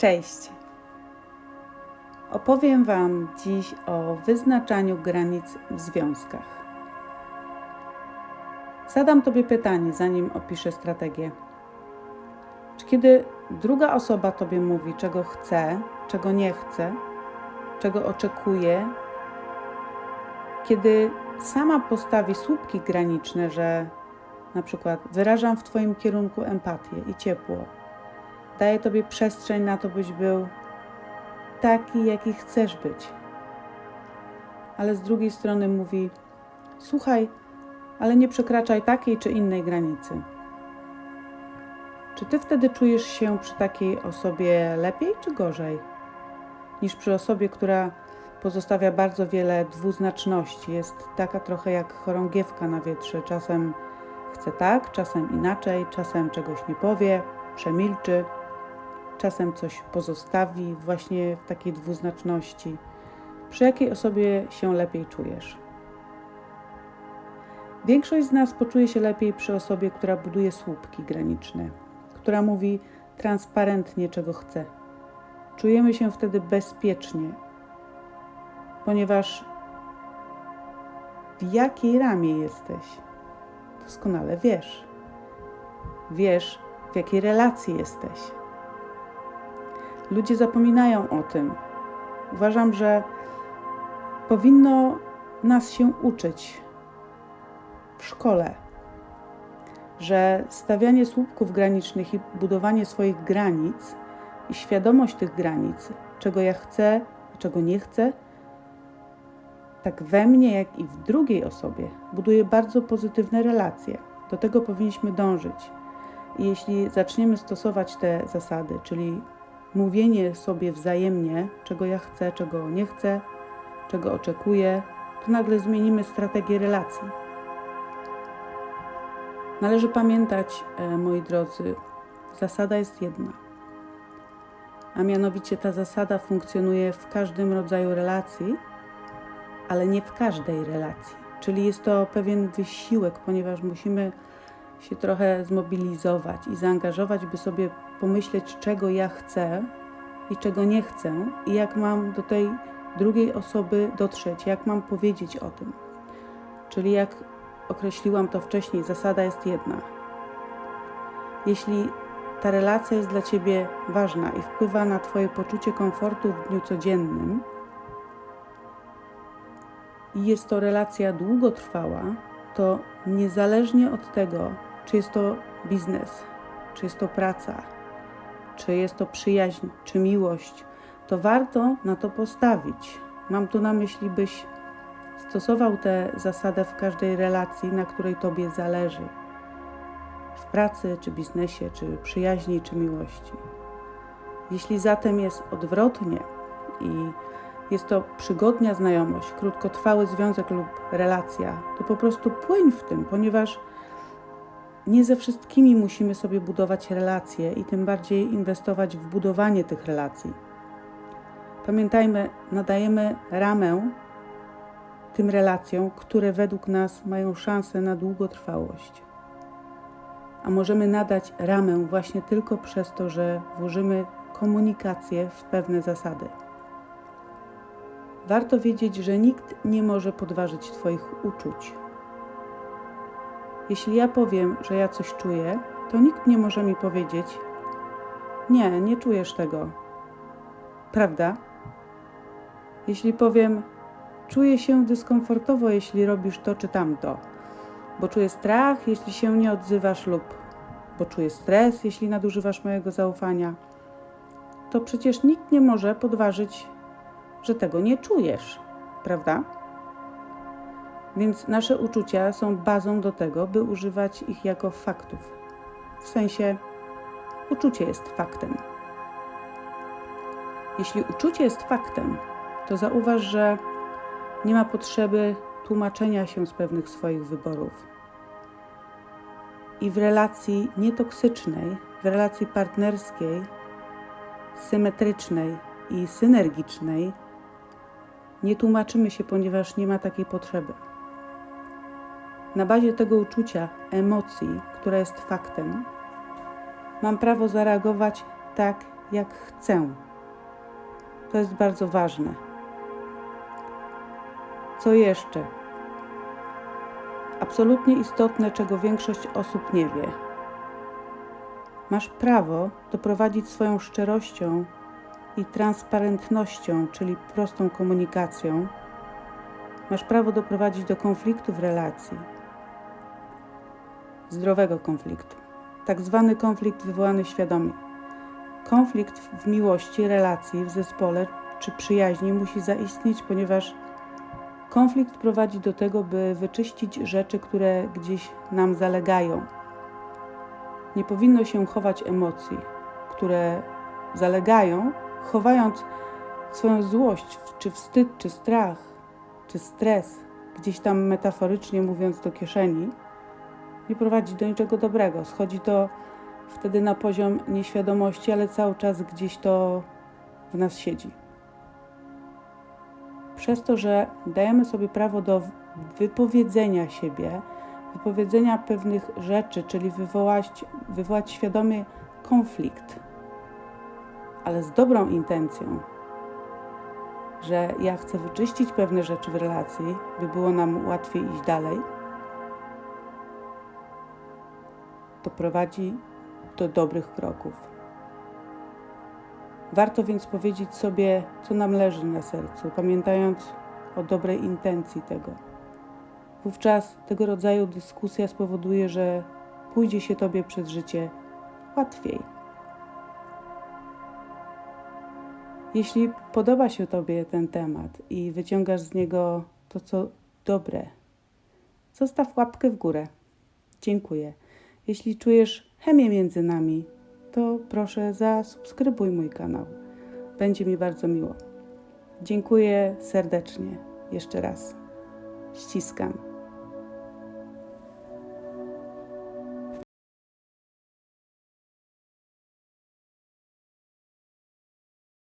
Cześć! Opowiem Wam dziś o wyznaczaniu granic w związkach. Zadam Tobie pytanie, zanim opiszę strategię. Czy kiedy druga osoba Tobie mówi, czego chce, czego nie chce, czego oczekuje, kiedy sama postawi słupki graniczne, że na przykład wyrażam w Twoim kierunku empatię i ciepło, daję Tobie przestrzeń na to, byś był taki, jaki chcesz być. Ale z drugiej strony mówi: Słuchaj, ale nie przekraczaj takiej czy innej granicy. Czy ty wtedy czujesz się przy takiej osobie lepiej czy gorzej niż przy osobie, która pozostawia bardzo wiele dwuznaczności? Jest taka trochę jak chorągiewka na wietrze. Czasem chce tak, czasem inaczej, czasem czegoś nie powie, przemilczy czasem coś pozostawi właśnie w takiej dwuznaczności. Przy jakiej osobie się lepiej czujesz? Większość z nas poczuje się lepiej przy osobie, która buduje słupki graniczne, która mówi transparentnie, czego chce. Czujemy się wtedy bezpiecznie, ponieważ w jakiej ramie jesteś, doskonale wiesz. Wiesz, w jakiej relacji jesteś Ludzie zapominają o tym. Uważam, że powinno nas się uczyć w szkole, że stawianie słupków granicznych i budowanie swoich granic i świadomość tych granic, czego ja chcę, czego nie chcę, tak we mnie, jak i w drugiej osobie, buduje bardzo pozytywne relacje. Do tego powinniśmy dążyć. I jeśli zaczniemy stosować te zasady, czyli mówienie sobie wzajemnie, czego ja chcę, czego nie chcę, czego oczekuję, to nagle zmienimy strategię relacji. Należy pamiętać, e, moi drodzy, zasada jest jedna. A mianowicie ta zasada funkcjonuje w każdym rodzaju relacji, ale nie w każdej relacji. Czyli jest to pewien wysiłek, ponieważ musimy się trochę zmobilizować i zaangażować, by sobie pomyśleć, czego ja chcę i czego nie chcę, i jak mam do tej drugiej osoby dotrzeć, jak mam powiedzieć o tym. Czyli, jak określiłam to wcześniej, zasada jest jedna. Jeśli ta relacja jest dla Ciebie ważna i wpływa na Twoje poczucie komfortu w dniu codziennym, i jest to relacja długotrwała, to niezależnie od tego, czy jest to biznes, czy jest to praca, czy jest to przyjaźń, czy miłość, to warto na to postawić. Mam tu na myśli, byś stosował tę zasadę w każdej relacji, na której Tobie zależy. W pracy, czy biznesie, czy przyjaźni, czy miłości. Jeśli zatem jest odwrotnie i jest to przygodnia znajomość, krótkotrwały związek lub relacja, to po prostu płyń w tym, ponieważ nie ze wszystkimi musimy sobie budować relacje i tym bardziej inwestować w budowanie tych relacji. Pamiętajmy, nadajemy ramę tym relacjom, które według nas mają szansę na długotrwałość. A możemy nadać ramę właśnie tylko przez to, że włożymy komunikację w pewne zasady. Warto wiedzieć, że nikt nie może podważyć Twoich uczuć, jeśli ja powiem, że ja coś czuję, to nikt nie może mi powiedzieć: Nie, nie czujesz tego. Prawda? Jeśli powiem: Czuję się dyskomfortowo, jeśli robisz to czy tamto, bo czuję strach, jeśli się nie odzywasz, lub bo czuję stres, jeśli nadużywasz mojego zaufania, to przecież nikt nie może podważyć, że tego nie czujesz, prawda? Więc nasze uczucia są bazą do tego, by używać ich jako faktów. W sensie, uczucie jest faktem. Jeśli uczucie jest faktem, to zauważ, że nie ma potrzeby tłumaczenia się z pewnych swoich wyborów. I w relacji nietoksycznej, w relacji partnerskiej, symetrycznej i synergicznej nie tłumaczymy się, ponieważ nie ma takiej potrzeby. Na bazie tego uczucia, emocji, która jest faktem, mam prawo zareagować tak, jak chcę. To jest bardzo ważne. Co jeszcze? Absolutnie istotne, czego większość osób nie wie. Masz prawo doprowadzić swoją szczerością i transparentnością, czyli prostą komunikacją, masz prawo doprowadzić do konfliktu w relacji, zdrowego konfliktu, tak zwany konflikt wywołany świadomie. Konflikt w miłości, relacji, w zespole czy przyjaźni musi zaistnieć, ponieważ konflikt prowadzi do tego, by wyczyścić rzeczy, które gdzieś nam zalegają. Nie powinno się chować emocji, które zalegają, chowając swoją złość, czy wstyd, czy strach, czy stres, gdzieś tam metaforycznie mówiąc do kieszeni, nie prowadzi do niczego dobrego. Schodzi to wtedy na poziom nieświadomości, ale cały czas gdzieś to w nas siedzi. Przez to, że dajemy sobie prawo do wypowiedzenia siebie, wypowiedzenia pewnych rzeczy, czyli wywołać, wywołać świadomie konflikt, ale z dobrą intencją, że ja chcę wyczyścić pewne rzeczy w relacji, by było nam łatwiej iść dalej, to prowadzi do dobrych kroków. Warto więc powiedzieć sobie, co nam leży na sercu, pamiętając o dobrej intencji tego. Wówczas tego rodzaju dyskusja spowoduje, że pójdzie się Tobie przez życie łatwiej. Jeśli podoba się Tobie ten temat i wyciągasz z niego to, co dobre, zostaw łapkę w górę. Dziękuję. Jeśli czujesz chemię między nami, to proszę zasubskrybuj mój kanał. Będzie mi bardzo miło. Dziękuję serdecznie. Jeszcze raz. Ściskam.